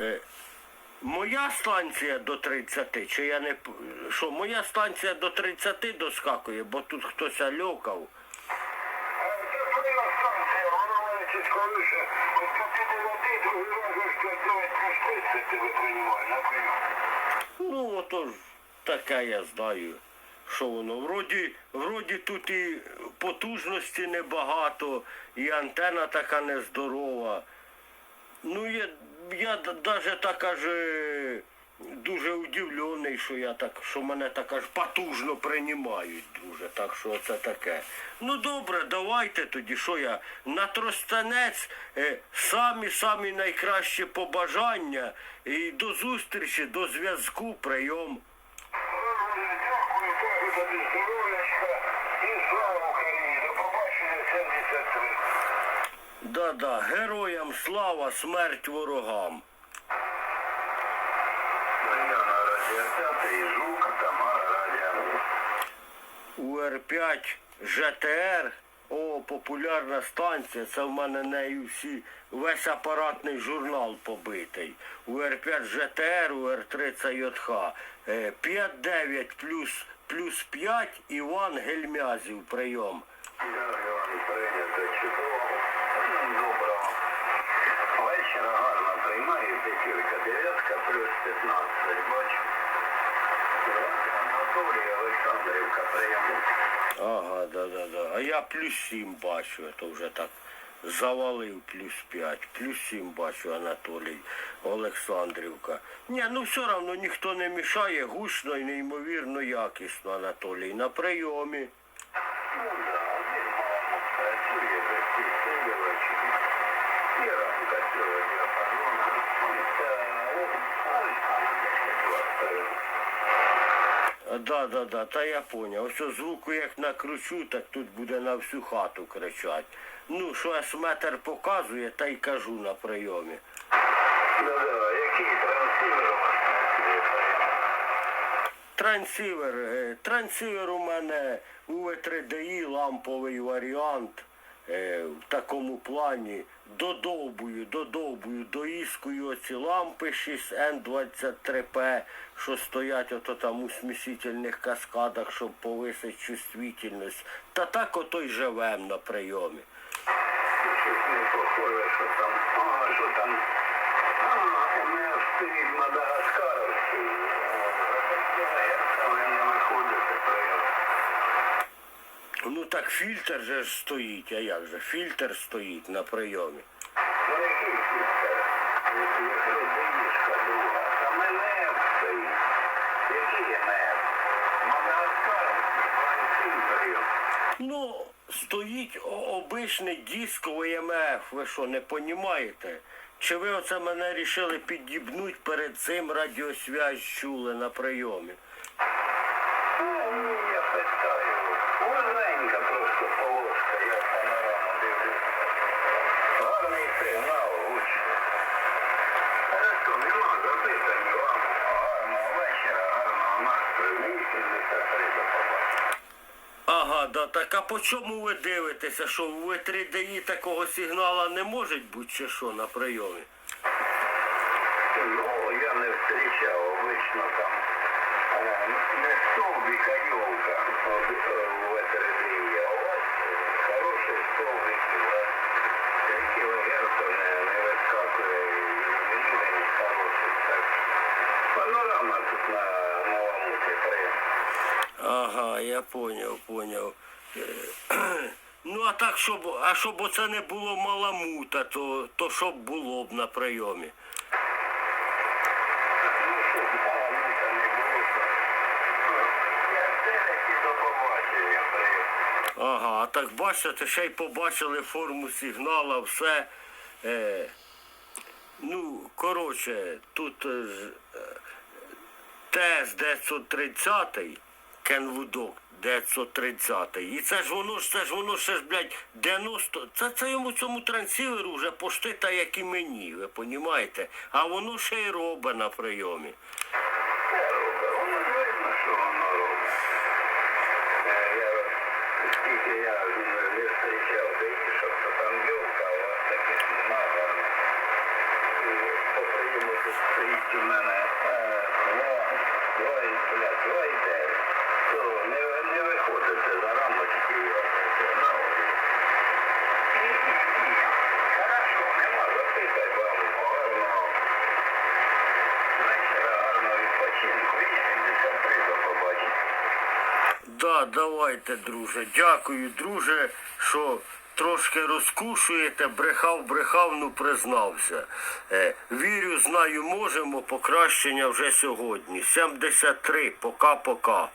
Е, Моя станція до 30, чи я не що, моя станція до 30 доскакує, бо тут хтось альокав. Це твоя станція, вона мене чітко лише. От поки ти лети, другий раз аж 59 30 тебе приймає, на. Ну, отож, таке я знаю. Що воно? Вроді, вроді тут і потужності небагато, і антена така нездорова. Ну, я, я навіть так аж е, дуже удивлений, що я так, що мене так аж потужно приймають дуже. Так що це таке. Ну добре, давайте тоді, що я на тростянець е, самі самі найкращі побажання і до зустрічі, до зв'язку, прийом. Дякую, кажу тобі здоров'ячка і слава Україні. До побачення 73. Да-да, героям слава, смерть ворогам. Прийняна радіоцентр і Жук, Тамара Радіо. УР5 ЖТР. О, популярна станція. Це в мене нею всі весь апаратний журнал побитий. УР5 ЖТР, УР3 ЦЙХ. 5-9 плюс, плюс 5 Іван Гельмязів прийом. Анатолій Олександрівка прийому. Ага, да-да-да. А я плюс 7 бачу, то вже так завалив плюс 5. Плюс 7 бачу Анатолій Олександрівка. Ні, ну все одно ніхто не мішає, гучно і неймовірно якісно, Анатолій. На прийомі. Да, да, да, та я поняв. Ось звуку як накручу, так тут буде на всю хату кричать. Ну, що есметр показує, та й кажу на прийомі. Ну да, який трансивер у вас? Трансівер. е, Трансівер у мене УВ3ДІ, ламповий варіант. е, В такому плані додовбую, додовбую, доіскую оці лампи 6N23P, що стоять ото там у смісительних каскадах, щоб повисити чувствительність. Та так ото й живем на прийомі. Щось не похоже, що там, а, що там, а, МФ стоїть Мадагаскаровський. Як там ви не виходите прийом? Ну так фільтр же ж стоїть, а як же? Фільтр стоїть на прийомі. Ну який фільтр? Якщо там МФ стоїть. Який МФ? Валентин. Ну, стоїть обичний дисковий МФ, ви що, не понімаєте? Чи ви оце мене рішили підібнуть перед цим радіосвязь чули на прийомі? Ну, я питаю. Да, так а по чому ви дивитеся, що в В3ДІ такого сигнала не може бути, чи що на прийомі? Ну, я не зустрічав, обично там э, не столбик, а елка Ага, я поняв, поняв. Е, Ну а так, щоб, а щоб оце не було маламута, то, то щоб було б на прийомі. Ага, так бачите, ще й побачили форму сигнала, все. Е, ну, коротше, тут е, е, ТС 930, Кенвудок 930. І це ж воно ж, це ж воно ще ж, блядь, 90. Це, це йому цьому трансіверу вже пошти та як і мені, ви понімаєте? А воно ще й робить на прийомі. Це робить. Воно ж видно, що воно робить. Е, Я скільки я не не зустрічав деїшок, то там білка, а у вас таких нема гарно. І по прийому тут у мене е, два, два, і, бля, два і дев'ять. То не, не виходите за рамочки. оце, на обід. І, і, і. Хорошо, нема записать вам гарного вечора, гарного відпочинку. І 73 до побачення. Да, давайте, друже. Дякую, друже, що трошки розкушуєте, брехав, брехав, ну признався. Е, вірю, знаю, можемо, покращення вже сьогодні. 73, пока-пока.